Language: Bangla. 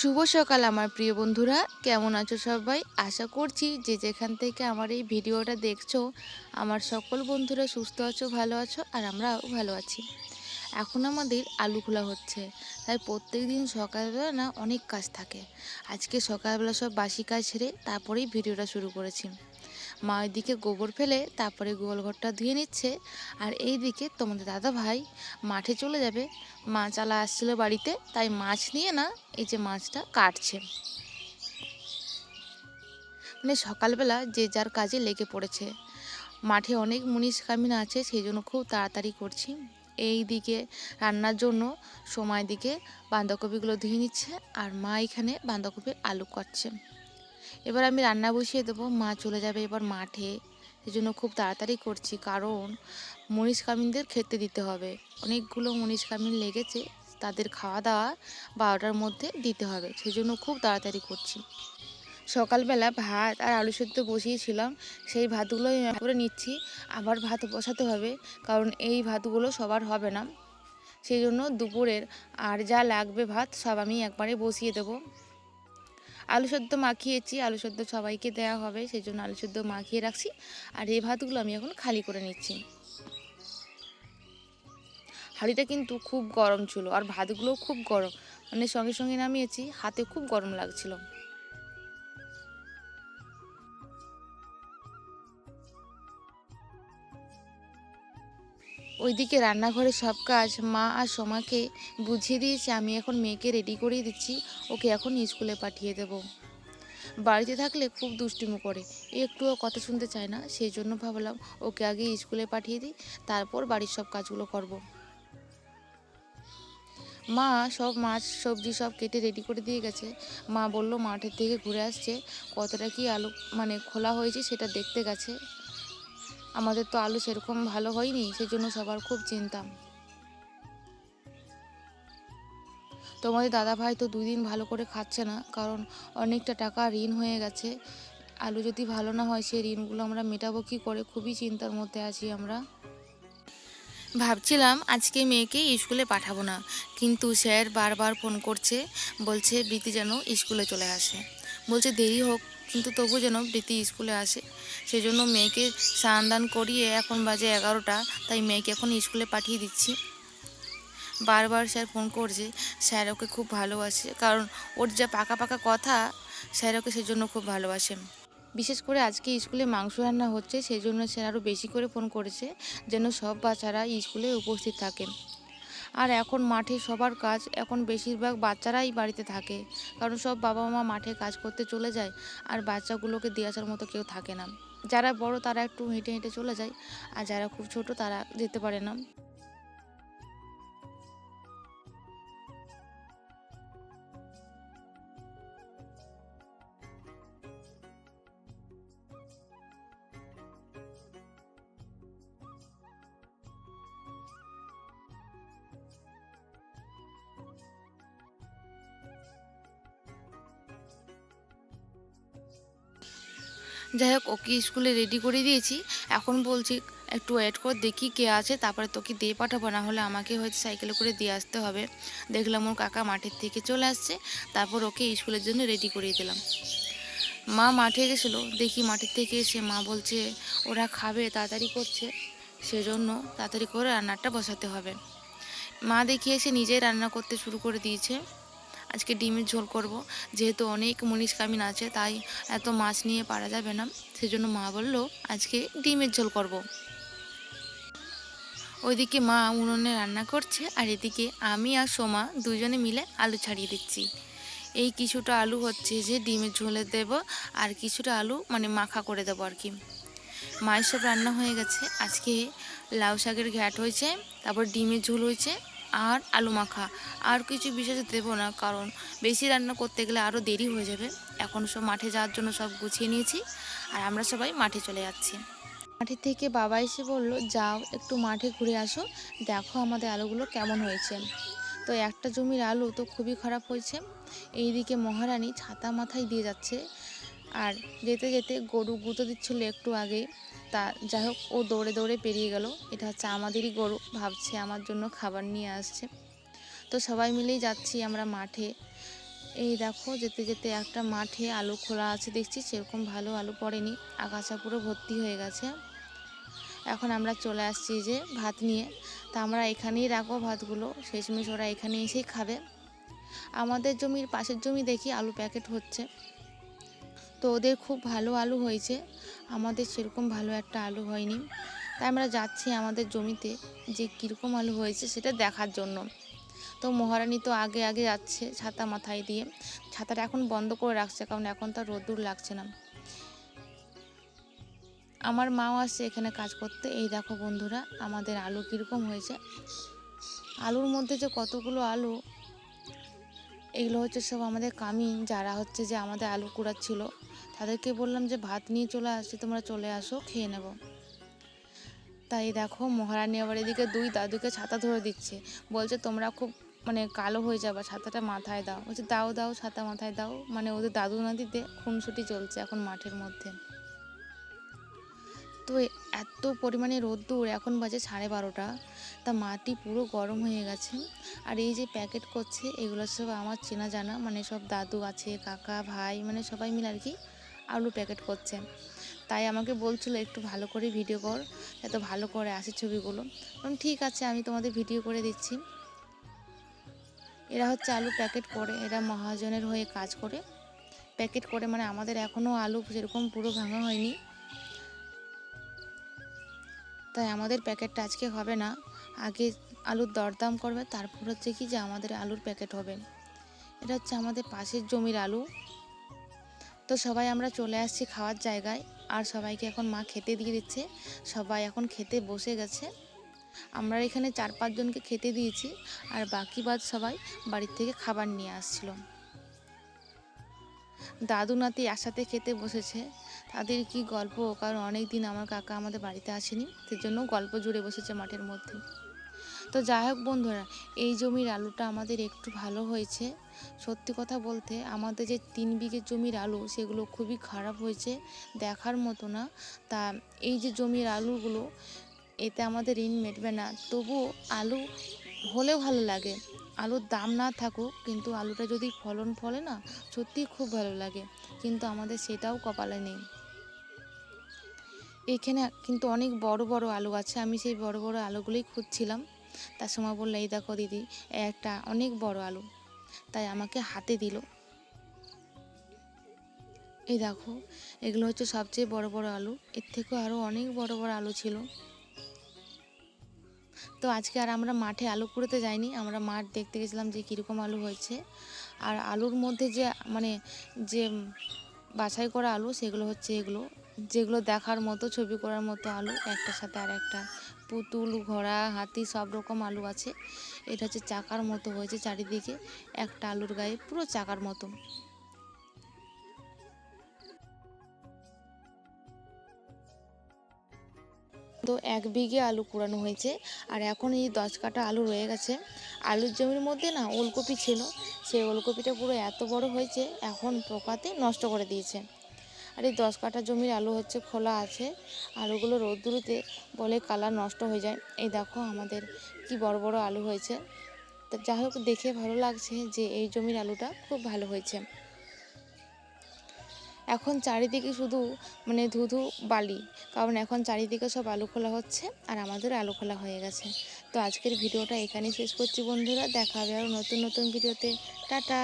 শুভ সকাল আমার প্রিয় বন্ধুরা। কেমন আছো সবাই? আশা করছি যে যেখান থেকে আমার এই ভিডিওটা দেখছ, আমার সকল বন্ধুরা সুস্থ আছো, ভালো আছো, আর আমরাও ভালো আছি। এখন আমাদের আলু খোলা হচ্ছে, তাই প্রত্যেক দিন সকালবেলা না অনেক কাজ থাকে। আজকে সকালবেলা সব বাসি কাজ ছেড়ে তারপরেই ভিডিওটা শুরু করেছি। মা ওইদিকে গোবর ফেলে তারপরে গোয়াল ঘরটা ধুয়ে নিচ্ছে। আর এই দিকে তোমাদের দাদা ভাই মাঠে চলে যাবে। মাছ আলা আসছিল বাড়িতে, তাই মাছ নিয়ে না এই যে মাছটা কাটছে। মানে সকালবেলা যে যার কাজে লেগে পড়েছে। মাঠে অনেক মুনিশ কামিন আছে, সেই জন্য খুব তাড়াতাড়ি করছি। এই দিকে রান্নার জন্য সময় দিকে বাঁধাকপিগুলো ধুয়ে নিচ্ছে, আর মা এখানে বাঁধাকপির আলু কাটছে। এবার আমি রান্না বসিয়ে দেবো। মা চলে যাবে এবার মাঠে। সেই জন্য খুব তাড়াতাড়ি করছি, কারণ মনীষ কামিনদের খেতে দিতে হবে। অনেকগুলো মনীষ কামিন লেগেছে, তাদের খাওয়া দাওয়া বারোটার মধ্যে দিতে হবে। সেই জন্য খুব তাড়াতাড়ি করছি। সকালবেলা ভাত আর আলু সেদ্ধ বসিয়েছিলাম। সেই ভাতগুলো আমি করে নিচ্ছি। আবার ভাত বসাতে হবে, কারণ এই ভাতগুলো সবার হবে না। সেই জন্য দুপুরের আর যা লাগবে ভাত সব আমি একবারে বসিয়ে দেবো। আলু সেদ্ধ মাখিয়েছি, আলু সেদ্ধ সবাইকে দেওয়া হবে সেই জন্য আলু সেদ্ধ মাখিয়ে রাখছি। আর এই ভাতগুলো আমি এখন খালি করে নিচ্ছি। হাঁড়িটা কিন্তু খুব গরম ছিল, আর ভাতগুলোও খুব গরম। মানে সঙ্গে সঙ্গে নামিয়েছি, হাতে খুব গরম লাগছিল। ওইদিকে রান্নাঘরে সব কাজ মা আর সোমাকে বুঝিয়ে দিয়েছে, আমি এখন মেয়েকে রেডি করিয়ে দিচ্ছি, ওকে এখন স্কুলে পাঠিয়ে দেব। বাড়িতে থাকলে খুব দুষ্টুমি করে, একটুও কথা শুনতে চায় না, সেই জন্য ভাবলাম ওকে আগে স্কুলে পাঠিয়ে দিই, তারপর বাড়ির সব কাজগুলো করব। মা সব মাছ, সবজি সব কেটে রেডি করে দিয়ে গেছে। মা বলল, মাঠের থেকে ঘুরে আসছে, কতটা কি আলু মানে খোলা হয়েছে সেটা দেখতে গেছে। আমাদের তো আলু সেরকম ভালো হয়নি সেই জন্য সবার খুব চিন্তা। তোমাদের দাদা ভাই তো দুই দিন ভালো করে খাচ্ছে না, কারণ অনেকটা টাকা ঋণ হয়ে গেছে। আলু যদি ভালো না হয় সেই ঋণগুলো আমরা মেটাবো কী করে? খুবই চিন্তার মধ্যে আছি আমরা। ভাবছিলাম আজকে মেয়েকে স্কুলে পাঠাবো না, কিন্তু স্যার বারবার ফোন করছে, বলছে বৃত্তি যেন স্কুলে চলে আসে। বলছে, দেরি হোক কিন্তু তবু যেন বৃত্তি স্কুলে আসে। সেই জন্য মেয়েকে স্নান দান করিয়ে এখন বাজে এগারোটা, তাই মেয়েকে এখন স্কুলে পাঠিয়ে দিচ্ছি। বারবার স্যার ফোন করছে, স্যার ওকে খুব ভালোবাসে, কারণ ওর যা পাকা পাকা কথা, স্যার ওকে সেজন্য খুব ভালোবাসে। বিশেষ করে আজকে স্কুলে মাংস রান্না হচ্ছে সেই জন্য স্যার আরও বেশি করে ফোন করেছে, যেন সব বাচ্চারা স্কুলে উপস্থিত থাকে। আর এখন মাঠে সবার কাজ, এখন বেশিরভাগ বাচ্চারাই বাড়িতে থাকে। কারণ সব বাবা মা মাঠে কাজ করতে চলে যায় আর বাচ্চাগুলোকে দিয়ে আসার মতো কেউ থাকে না। যারা বড় তারা একটু হেঁটে হেঁটে চলে যায় আর যারা খুব ছোট তারা যেতে পারে না। যাই হোক, ওকে স্কুলে রেডি করে দিয়েছি। এখন বলছি, একটু ওয়েট কর, দেখি কে আছে, তারপরে তোকে দিয়ে পাঠাবো, না হলে আমাকে হয়তো সাইকেলে করে দিয়ে আসতে হবে। দেখলাম ওর কাকা মাঠের থেকে চলে আসছে, তারপর ওকে স্কুলের জন্য রেডি করিয়ে দিলাম। মা মাঠে গেছিল, দেখি মাঠের থেকে এসে মা বলছে, ওরা খাবে, তাড়াতাড়ি করছে। সেজন্য তাড়াতাড়ি করে রান্নাটা বসাতে হবে। মা দেখি এসে নিজেই রান্না করতে শুরু করে দিয়েছে। আজকে ডিমের ঝোল করব। যেহেতু অনেক মনীষ কামিন আছে, তাই এত মাছ নিয়ে পারা যাবে না। সেজন্য মা বলল, আজকে ডিমের ঝোল করব। ওইদিকে মা উনুনে রান্না করছে, আর এদিকে আমি আর সোমা দুজনে মিলে আলু ছাড়িয়ে দিচ্ছি। এই কিছুটা আলু হচ্ছে যে ডিমের ঝোলে দেব, আর কিছুটা আলু মানে মাখা করে দেবো আর কি। মায়ের সব রান্না হয়ে গেছে। আজকে লাউ শাকের ঘ্যাট হয়েছে, তারপর ডিমের ঝোল হয়েছে। আর আলু মাখা। আর কিছু বিশেষ দেবো না, কারণ বেশি রান্না করতে গেলে আরও দেরি হয়ে যাবে। এখন সব মাঠে যাওয়ার জন্য সব গুছিয়ে নিয়েছি, আর আমরা সবাই মাঠে চলে যাচ্ছি। মাঠের থেকে বাবা এসে বলল, যাও, একটু মাঠে ঘুরে আসো, দেখো আমাদের আলুগুলো কেমন হয়েছে। তো একটা জমির আলু তো খুবই খারাপ হয়েছে। এইদিকে মহারানী ছাতা মাথায় দিয়ে যাচ্ছে আর যেতে যেতে গরু গুঁতো দিচ্ছিল একটু আগে। তা যাই হোক, ও দৌড়ে দৌড়ে পেরিয়ে গেল। এটা হচ্ছে আমাদেরই গরু, ভাবছে আমার জন্য খাবার নিয়ে আসছে। তো সবাই মিলেই যাচ্ছি আমরা মাঠে। এই দেখো, যেতে যেতে একটা মাঠে আলু খোলা আছে, দেখছি সেরকম ভালো আলু পড়েনি। আগাছা পুরো ভর্তি হয়ে গেছে। এখন আমরা চলে আসছি যে ভাত নিয়ে। তা আমরা এখানেই রাখব ভাতগুলো। শেষমেশ ওরা এখানে এসেই খাবে। আমাদের জমির পাশের জমি দেখি আলু প্যাকেট হচ্ছে। তো ওদের খুব ভালো আলু হয়েছে। আমাদের সেরকম ভালো একটা আলু হয়নি। তাই আমরা যাচ্ছি আমাদের জমিতে যে কীরকম আলু হয়েছে সেটা দেখার জন্য। তো মহারানী তো আগে আগে যাচ্ছে ছাতা মাথায় দিয়ে। ছাতাটা এখন বন্ধ করে রাখছে কারণ এখন তো রোদ্দুর লাগছে না। আমার মাও আসছে এখানে কাজ করতে। এই দেখো বন্ধুরা, আমাদের আলু কীরকম হয়েছে। আলুর মধ্যে যে কতগুলো আলু, এগুলো হচ্ছে সব আমাদের কামিন, যারা হচ্ছে যে আমাদের আলু কুড়াচ্ছিল। তাদেরকে বললাম যে, ভাত নিয়ে চলে আসছি, তোমরা চলে আসো, খেয়ে নেব। তাই দেখো, মহারানী আবার এদিকে দুই দাদুকে ছাতা ধরে দিচ্ছে। বলছে, তোমরা খুব মানে কালো হয়ে যাবে, ছাতাটা মাথায় দাও। বলছে, দাও দাও, ছাতা মাথায় দাও। মানে ওদের দাদু নাদিতে খুনসুটি চলছে এখন মাঠের মধ্যে। তো এত পরিমাণে রোদ্দুর, এখন বাজে সাড়ে বারোটা। তা মাটি পুরো গরম হয়ে গেছে। আর এই যে প্যাকেট করছে, এগুলো সব আমার চেনা জানা মানে সব দাদু আছে, কাকা, ভাই মানে সবাই মিলে আর কি। আলু প্যাকেট করছে তাই আমাকে বলছিল, একটু ভালো করে ভিডিও কর, এত ভালো করে আসে ছবিগুলো। কারণ ঠিক আছে, আমি তোমাদের ভিডিও করে দিচ্ছি। এরা হচ্ছে আলু প্যাকেট করে, এরা মহাজনের হয়ে কাজ করে। প্যাকেট করে মানে আমাদের এখনও আলু সেরকম পুরো ভাঙা হয়নি। তাই আমাদের প্যাকেটটা আজকে হবে না। আগে আলুর দরদাম করবে, তারপর হচ্ছে কি যে আমাদের আলুর প্যাকেট হবে। এটা হচ্ছে আমাদের পাশের জমির আলু। তো সবাই আমরা চলে আসছি খাওয়ার জায়গায়। আর সবাইকে এখন মা খেতে দিয়ে দিচ্ছে। সবাই এখন খেতে বসে গেছে। আমরা এখানে চার পাঁচজনকে খেতে দিয়েছি। আর বাকি বাদ সবাই বাড়ির থেকে খাবার নিয়ে আসছিল। দাদু, নাতি একসাথে খেতে বসেছে। তাদের কি গল্প? কারণ অনেক দিন আমার কাকা আমাদের বাড়িতে আসেনি। সেজন্য গল্প জুড়ে বসেছে মাঠের মধ্যে। তো যাই হোক বন্ধুরা, এই জমির আলুটা আমাদের একটু ভালো হয়েছে। সত্যি কথা বলতে আমাদের যে তিন বিঘে জমির আলু, সেগুলো খুবই খারাপ হয়েছে দেখার মতো না। তা এই যে জমির আলুগুলো, এতে আমাদের ঋণ মেটবে না। তবু আলু হলেও ভালো লাগে। আলুর দাম না থাকুক, কিন্তু আলুটা যদি ফলন ফলে না, সত্যিই খুব ভালো লাগে। কিন্তু আমাদের সেটাও কপালে নেই। এখানে কিন্তু অনেক বড় বড় আলু আছে। আমি সেই বড় বড় আলুগুলোই খুঁজছিলাম। তার সময় বলল, এই দেখো দিদি একটা অনেক বড় আলু। তাই আমাকে হাতে দিল। এই দেখো, এগুলো হচ্ছে সবচেয়ে বড় বড় আলু। এর থেকেও আরও অনেক বড় বড় আলু ছিল। তো আজকে আর আমরা মাঠে আলু কুড়োতে যাইনি। আমরা মাঠ দেখতে গেছিলাম যে কীরকম আলু হয়েছে। আর আলুর মধ্যে যে মানে যে বাছাই করা আলু, সেগুলো হচ্ছে এগুলো। যেগুলো দেখার মতো, ছবি করার মতো আলু, একটার সাথে আর একটা পুতুল, ঘোড়া, হাতি, সব রকম আলু আছে। এটা হচ্ছে চাকার মতো হয়েছে চারিদিকে। একটা আলুর গায়ে পুরো চাকার মতো তো এক বিঘে আলু কুড়ানো হয়েছে। আর এখন এই দশ কাটা আলু রয়ে গেছে। আলুর জমির মধ্যে না ওলকপি ছিল। সেই ওলকপিটা পুরো এত বড় হয়েছে, এখন পোকাতে নষ্ট করে দিয়েছে। আর এই দশ কাঠা জমির আলু হচ্ছে খোলা আছে আলুগুলো রোদ্দুরুতে বলে কালার নষ্ট হয়ে যায়। এই দেখো আমাদের কি বড় বড় আলু হয়েছে। তা যাই হোক, দেখে ভালো লাগছে যে এই জমির আলুটা খুব ভালো হয়েছে। এখন চারিদিকে শুধু মানে ধুধু বালি, কারণ এখন চারিদিকে সব আলু খোলা হচ্ছে আর আমাদের আলু খোলা হয়ে গেছে। তো আজকের ভিডিওটা এখানেই শেষ করছি বন্ধুরা, দেখা হবে আরও নতুন নতুন ভিডিওতে। টাটা!